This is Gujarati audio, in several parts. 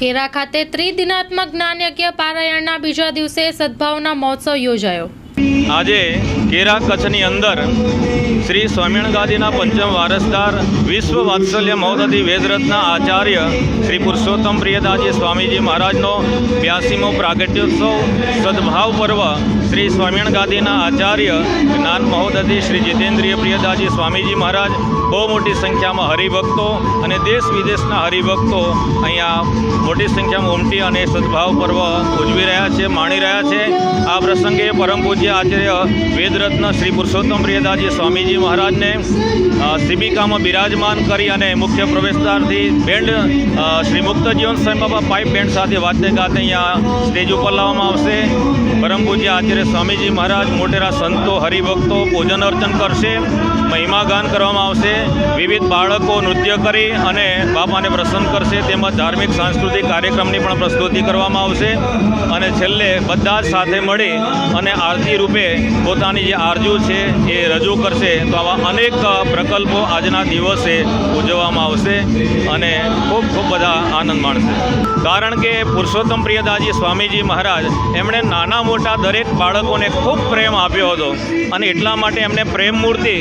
કેરા ખાતે ત્રિદિનાત્મક જ્ઞાન પારાયણના બીજા દિવસે સદભાવના મહોત્સવ યોજાયો. આજે કેરા કચ્છની અંદર શ્રી સ્વામિનારાયણ ગાદીના પંચમ વારસદાર વિશ્વ વાત્સલ્ય મહોદધિ વેદરત્ના આચાર્ય શ્રી પુરુષોત્તમ પ્રિયદાજી સ્વામીજી મહારાજનો બ્યાસીમો પ્રાગટ્યોત્સવ સદભાવ પર્વ શ્રી સ્વામિનારાયણ ગાદીના આચાર્ય જ્ઞાન મહોદધિ શ્રી જીતેન્દ્રિય પ્રિયદાજી સ્વામીજી મહારાજ, બહુ મોટી સંખ્યામાં હરિભક્તો અને દેશ વિદેશના હરિભક્તો અહીંયા મોટી સંખ્યામાં ઉમટી અને સદભાવ પર્વ ઉજવી રહ્યા છે, માણી રહ્યા છે. આ પ્રસંગે પરમ પૂજ્ય આચાર્ય વેદરત્ન શ્રી પુરુષોત્તમ પ્રિયદાજી સ્વામીજી મહારાજને શિબિકામાં બિરાજમાન કરી અને મુખ્ય પ્રવેશદ્વારથી બેન્ડ શ્રી મુક્ત જીવન સ્વામી બાબા પાઇપ બેન્ડ સાથે વાતે ગાતે અહીંયા સ્ટેજ ઉપર લાવવામાં આવશે. પરમ પૂજ્ય આચાર્ય સ્વામીજી મહારાજ મોટેરા સંતો હરિભક્તો પૂજન અર્ચન કરશે. મહિમા ગાન કરવામાં આવશે. વિવિધ બાળકો નૃત્ય કરી અને બાપાને પ્રસન્ન કરશે. તેમજ ધાર્મિક, સાંસ્કૃતિક કાર્યક્રમની પણ પ્રસ્તુતિ કરવામાં આવશે. અને છેલ્લે બધા જ સાથે મળી અને આરતી રૂપે પોતાની જે આરજુ છે એ રજૂ કરશે. તો આવા અનેક પ્રકલ્પો આજના દિવસે ઉજવવામાં આવશે અને ખૂબ ખૂબ બધા આનંદ માણશે. કારણ કે પુરુષોત્તમ પ્રિયદાજી સ્વામીજી મહારાજ એમણે નાના મોટા દરેક બાળકોને ખૂબ પ્રેમ આપ્યો હતો. અને એટલા માટે એમને પ્રેમ મૂર્તિ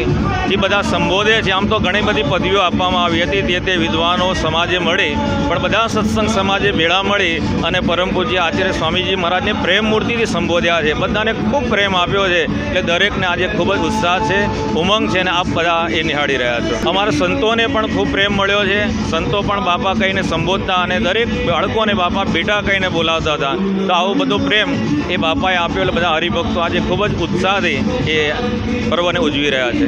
એ બધા સંબોધે છે. આમ તો ઘણી બધી પદવીઓ આપવામાં આવી હતી. તે તે વિદ્વાનો સમાજે મળી, પણ બધા સત્સંગ સમાજે ભેળા મળી અને પરમ પૂજ્ય આચાર્ય સ્વામીજી મહારાજને પ્રેમ મૂર્તિથી સંબોધ્યા છે. બધાને ખૂબ પ્રેમ આપ્યો છે. એટલે દરેકને આજે ખૂબ જ ઉત્સાહ છે, ઉમંગ છે અને આપ બધા એ નિહાળી રહ્યા છો. અમારા સંતોને પણ ખૂબ પ્રેમ મળ્યો છે. સંતો પણ બાપા કહીને સંબોધતા અને દરેક બાળકોને બાપા બેટા કહીને બોલાવતા હતા. તો આવો બધો પ્રેમ એ બાપાએ આપ્યો એટલે બધા હરિભક્તો આજે ખૂબ જ ઉત્સાહથી એ પર્વને ઉજવી રહ્યા છે.